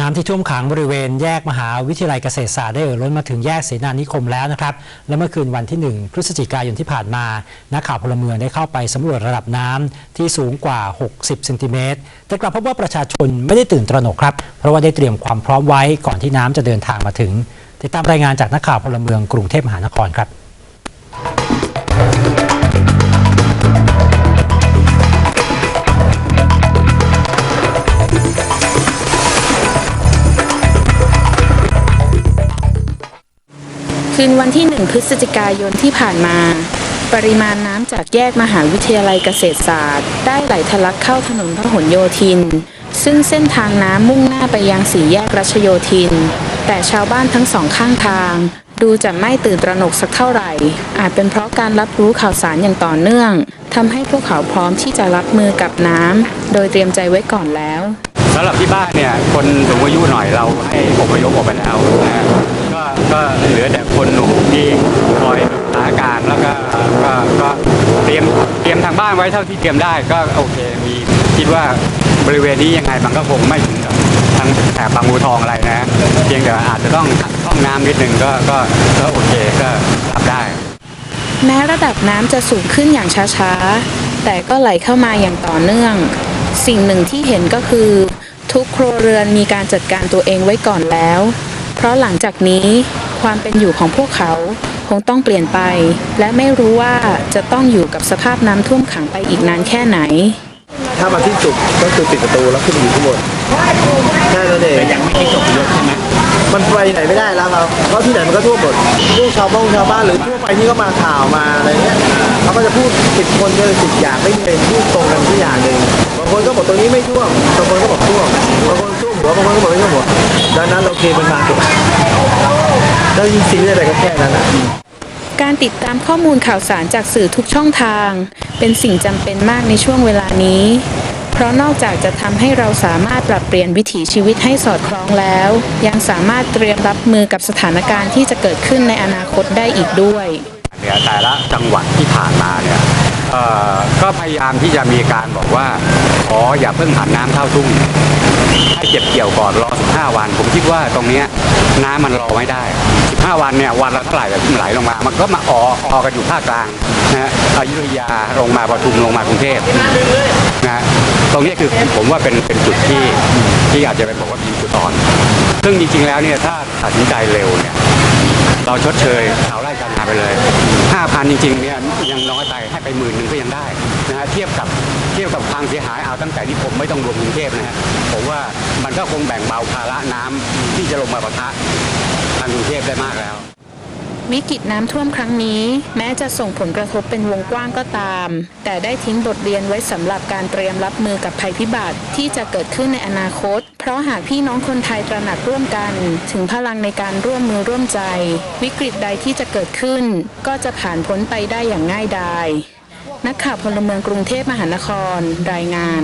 น้ำที่ท่วมขังบริเวณแยกมหาวิทยาลัยเกษตรศาสตร์ได้เอ่อล้นมาถึงแยกเสนานิคมแล้วนะครับ และเมื่อคืนวันที่ 1 พฤศจิกายนที่ผ่านมา นักข่าวพลเมืองได้เข้าไปสำรวจระดับน้ำที่สูงกว่า 60เซนติเมตร แต่กลับพบว่าประชาชนไม่ได้ตื่นตระหนกครับ เพราะว่าได้เตรียมความพร้อมไว้ก่อนที่น้ำจะเดินทางมาถึง ติดตามรายงานจากนักข่าวพลเมืองกรุงเทพมหานครครับ คืนวันที่ 1 พฤศจิกายนที่ผ่านมา ปริมาณน้ำจากแยกมหาวิทยาลัยเกษตรศาสตร์ ได้ไหลทะลักเข้าถนนพหลโยธิน ซึ่งเส้นทางน้ำมุ่งหน้าไปยังสี่แยกรัชโยธิน แต่ชาวบ้านทั้งสองข้างทาง ดูจะไม่ตื่นตระหนกสักเท่าไหร่ อาจเป็นเพราะการรับรู้ข่าวสารอย่างต่อเนื่องทำให้พวกเขาพร้อมที่จะรับมือกับน้ำโดยเตรียมใจไว้ก่อนแล้วสำหรับที่บ้านเนี่ยคนสูงอายุหน่อยเราให้อพยพออกไปแล้วนะ ก็เหลือแต่คนหนุ่มที่คอยดูสถานการณ์แล้วก็ก็ก็เตรียมเตรียมทางบ้านไว้เท่าที่เตรียมได้ก็โอเคมีคิดว่าบริเวณนี้ยังไงมันก็คงไม่ถึงทางแถบบางบัวทองอะไรนะเพียงแต่อาจจะต้องห้องน้ำนิดนึงก็ก็ก็โอเคก็รับได้ แม้ระดับน้ำจะสูงขึ้นอย่างช้าๆ แต่ก็ไหลเข้ามาอย่างต่อเนื่อง สิ่งหนึ่งที่เห็นก็คือ ทุกครัวเรือนมีการจัดการตัวเองไว้ก่อนแล้ว เพราะหลังจากนี้ความเป็นอยู่ของพวกเขาคงต้องเปลี่ยนไป และไม่รู้ว่าจะต้องอยู่กับสภาพน้ำท่วมขังไปอีกนานแค่ไหน ถ้ามาที่จุดก็คือปิดประตูแล้วขึ้นไปอยู่ข้างบนแค่นั้นเองยังไม่ได้จบเยอะใช่ไหมมันไปไหนไม่ได้แล้วครับเพราะที่ไหนมันก็ท่วมหมดพวกชาวบ้านชาวบ้านหรือทั่วไปที่ก็มาข่าวมาอะไรเงี้ยเขาก็จะพูดสิบคนเลยสิบอย่างไม่มีใครพูดตรงกันทุกอย่างหนึ่งบางคนก็บอกตรงนี้ไม่ท่วมบางคนก็บอกท่วมบางคนท่วมหัวบางคนก็บอกไม่ท่วมหัว ดังนั้นเราเคมันมาเก็บแล้วยิ่งซีเรียสอะไรก็แค่นั้นอะการติดตามข้อมูลข่าวสารจากสื่อทุกช่องทาง เป็นสิ่งจำเป็นมากในช่วงเวลานี้ เพราะนอกจากจะทำให้เราสามารถปรับเปลี่ยนวิถีชีวิตให้สอดคล้องแล้ว ยังสามารถเตรียมรับมือกับสถานการณ์ที่จะเกิดขึ้นในอนาคตได้อีกด้วยเนี่ยแต่ละจังหวัดที่ผ่านมาเนี่ยเอ่อก็พยายามที่จะมีการบอกว่าขออย่าเพิ่งหันน้ำเข้าทุ่ง ให้เก็บเกี่ยวก่อนรอ 15 วัน ผมคิดว่าตรงเนี้ยน้ำมันรอไม่ได้ 15 วันเนี่ยวันละเท่าไหร่แบบที่มไหลลงมา มันก็มาออออกันอยู่ภาคกลางนะฮะอยุธยาลงมาปทุมลงมากรุงเทพนะฮะตรงนี้คือผมว่าเป็นเป็นจุดที่ที่อาจจะเป็นบอกว่ามีจุดอ่อน ซึ่งจริงๆแล้วเนี่ยถ้าตัดสินใจเร็วเนี่ยเราชดเชยเอาาไปเลย5,000จริงๆเนี่ยยังน้อยไปให้ไปหมื่นหนึ่งก็ยังได้นะฮะเทียบกับเทียบกับความเสียหายเอาตั้งแต่ที่ผมไม่ต้องรวมกรุงเทพนะฮะผมว่ามันก็คงแบ่งเบาภาระน้ำที่จะลงมาปะทะทางกรุงเทพได้มากแล้ว วิกฤตน้ำท่วมครั้งนี้ แม้จะส่งผลกระทบเป็นวงกว้างก็ตาม แต่ได้ทิ้งบทเรียนไว้สำหรับการเตรียมรับมือกับภัยพิบัติที่จะเกิดขึ้นในอนาคต เพราะหากพี่น้องคนไทยตระหนักร่วมกัน ถึงพลังในการร่วมมือร่วมใจ วิกฤตใดที่จะเกิดขึ้น ก็จะผ่านพ้นไปได้อย่างง่ายดาย นักข่าวพลเมืองกรุงเทพมหานคร รายงาน